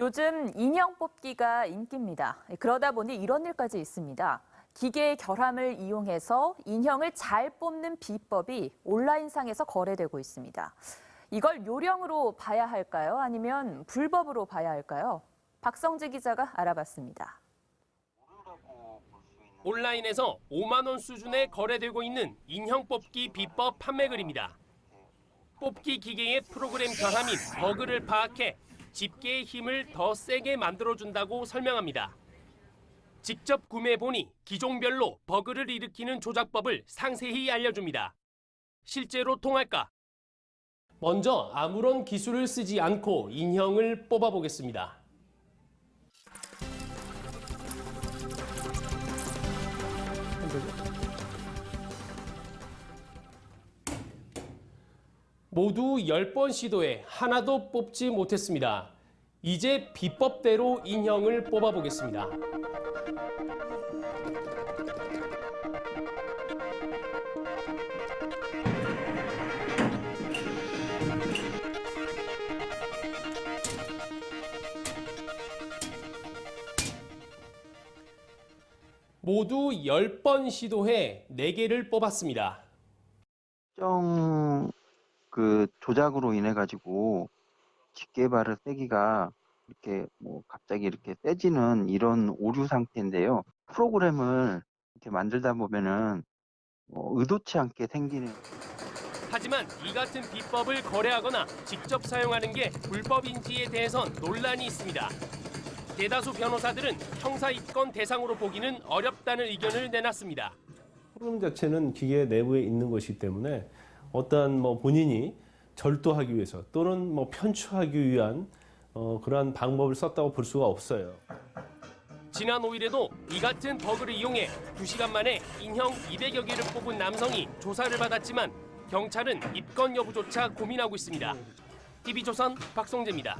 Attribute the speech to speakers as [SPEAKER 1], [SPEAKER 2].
[SPEAKER 1] 요즘 인형 뽑기가 인기입니다. 그러다 보니 이런 일까지 있습니다. 기계의 결함을 이용해서 인형을 잘 뽑는 비법이 온라인상에서 거래되고 있습니다. 이걸 요령으로 봐야 할까요? 아니면 불법으로 봐야 할까요? 박성재 기자가 알아봤습니다.
[SPEAKER 2] 온라인에서 5만 원 수준에 거래되고 있는 인형 뽑기 비법 판매글입니다. 뽑기 기계의 프로그램 결함인 버그를 파악해 집게의 힘을 더 세게 만들어준다고 설명합니다. 직접 구매해보니 기종별로 버그를 일으키는 조작법을 상세히 알려줍니다. 실제로 통할까? 먼저 아무런 기술을 쓰지 않고 인형을 뽑아보겠습니다. 모두 10번 시도해 하나도 뽑지 못했습니다. 이제 비법대로 인형을 뽑아보겠습니다. 모두 10번 시도해 4개를 뽑았습니다.
[SPEAKER 3] 특정 그 조작으로 인해 가지고 집게발의 세기가 이렇게 뭐 갑자기 이렇게 세지는 이런 오류 상태인데요. 프로그램을 이렇게 만들다 보면은 뭐 의도치 않게 생기는
[SPEAKER 2] 하지만 이 같은 비법을 거래하거나 직접 사용하는 게 불법인지에 대해선 논란이 있습니다. 대다수 변호사들은 형사 입건 대상으로 보기는 어렵다는 의견을 내놨습니다.
[SPEAKER 4] 프로그램 자체는 기계 내부에 있는 것이기 때문에 어떠한 뭐 본인이 절도하기 위해서 또는 뭐 편추하기 위한 어, 그러한 방법을 썼다고 볼 수가 없어요.
[SPEAKER 2] 지난 5일에도 이 같은 버그를 이용해 2시간 만에 인형 200여 개를 뽑은 남성이 조사를 받았지만 경찰은 입건 여부조차 고민하고 있습니다. TV조선 박성재입니다.